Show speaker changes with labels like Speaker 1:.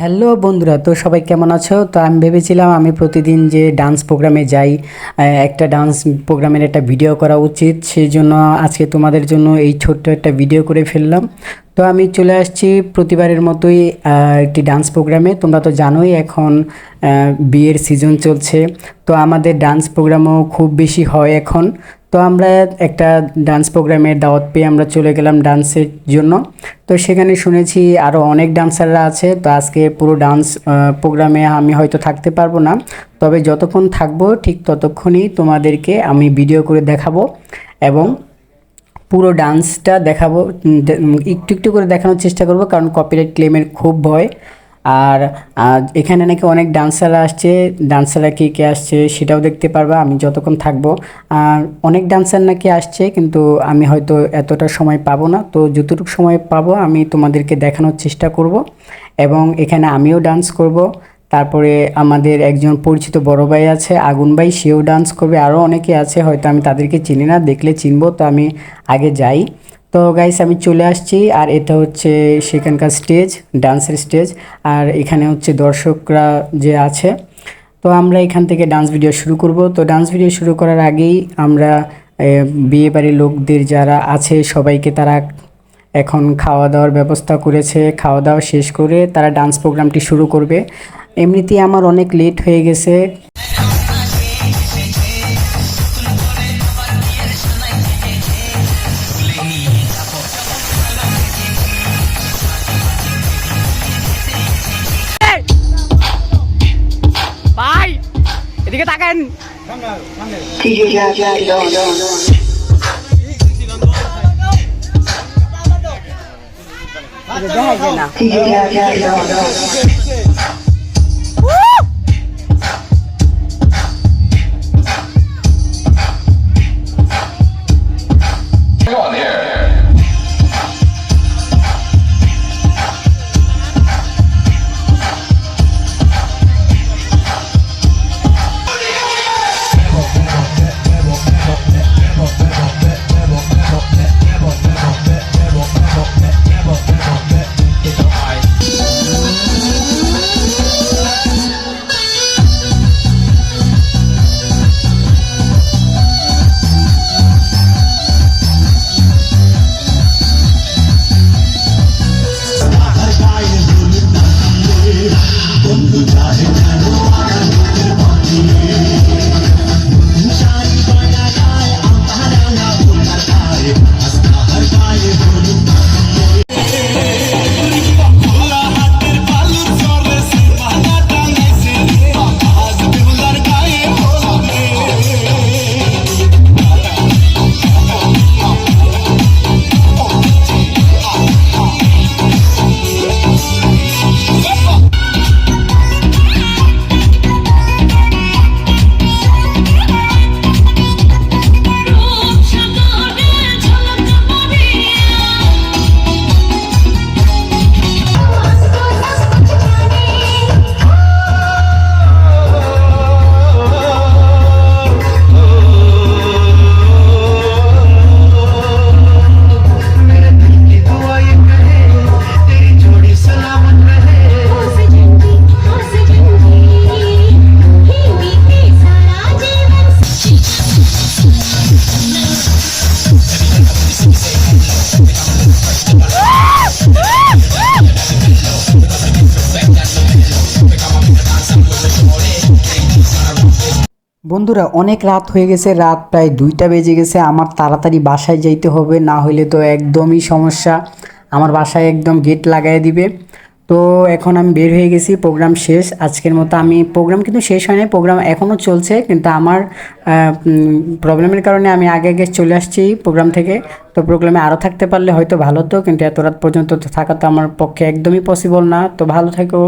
Speaker 1: Hello বন্ধুরা, তো সবাই কেমন আছো? তো আমি ভেবেছিলাম আমি প্রতিদিন যে ডান্স প্রোগ্রামে যাই একটা ডান্স প্রোগ্রামের একটা ভিডিও করা উচিত। সেই জন্য আজকে তোমাদের জন্য এই ছোট্ট একটা ভিডিও করে ফেললাম। তো আমি চলে আসছি প্রতিবারের মতোই একটি ডান্স প্রোগ্রামে তোমরা তো জানোই এখন বিয়ের সিজন চলছে। তো আমাদের ডান্স প্রোগ্রামও খুব বেশি হয় এখন। তো আমরা একটা ডান্স প্রোগ্রামের দাওয়াত পেয়ে আমরা চলে গেলাম ডান্সের জন্য। তো সেখানে শুনেছি আরও অনেক ডান্সাররা আছে, তো আজকে পুরো ডান্স প্রোগ্রামে আমি হয়তো থাকতে পারব না। তবে যতক্ষণ থাকব ঠিক ততক্ষণই তোমাদেরকে আমি ভিডিও করে দেখাবো এবং পুরো ডান্সটা দেখাবো একটু একটু করে দেখানোর চেষ্টা করব, কারণ কপিরাইট ক্লেমের খুব ভয়। আর এখানে নাকি অনেক ডান্সাররা আসছে, ডান্সাররা কে কে আসছে সেটাও দেখতে পারবা, আমি যতক্ষণ থাকব। আর অনেক ডান্সার নাকি আসছে, কিন্তু আমি হয়তো এতটা সময় পাবো না। তো যতটুকু সময় পাবো, আমি তোমাদেরকে দেখানোর চেষ্টা করব। এবং এখানে আমিও ডান্স করব। তারপরে আমাদের একজন পরিচিত বড় ভাই আছে, আগুন ভাই, সেও ডান্স করবে। আরও অনেকে আছে, হয়তো আমি তাদেরকে চিনি না, দেখলে চিনবো, তো আমি আগে যাই। তো গাইস আমি চলে আসছি, আর এটা হচ্ছে সেখানকার স্টেজ ডান্সের স্টেজ আর এখানে হচ্ছে দর্শকরা যে আছে। তো আমরা এখান থেকে ডান্স ভিডিও শুরু করব। তো ডান্স ভিডিও শুরু করার আগেই আমরা বিয়ে বাড়ির লোকদের যারা আছে, সবাইকে তারা এখন খাওয়া দাওয়ার ব্যবস্থা করেছে। খাওয়া দাওয়া শেষ করে তারা ডান্স প্রোগ্রামটি শুরু করবে। এমনিতেই আমার অনেক লেট হয়ে গেছে।
Speaker 2: 继续加，加，加，加，加，加。
Speaker 1: বন্ধুরা, অনেক রাত হয়ে গেছে, রাত প্রায় দুইটা বেজে গেছে। আমার তাড়াতাড়ি বাসায় যাইতে হবে, না হইলে তো একদমই সমস্যা। আমার বাসায় একদম গেট লাগাই দিবে। তো এখন আমি বের হয়ে গেছি প্রোগ্রাম শেষ। আজকের মতো আমি প্রোগ্রাম কিন্তু শেষ হয় নাই প্রোগ্রাম এখনও চলছে, কিন্তু আমার প্রবলেমের কারণে আমি আগে আগে চলে আসছি প্রোগ্রাম থেকে। তো প্রোগ্রামে আরও থাকতে পারলে হয়তো ভালো হতো, কিন্তু এত রাত পর্যন্ত থাকা তো আমার পক্ষে একদমই পসিবল না। তো ভালো থেকো।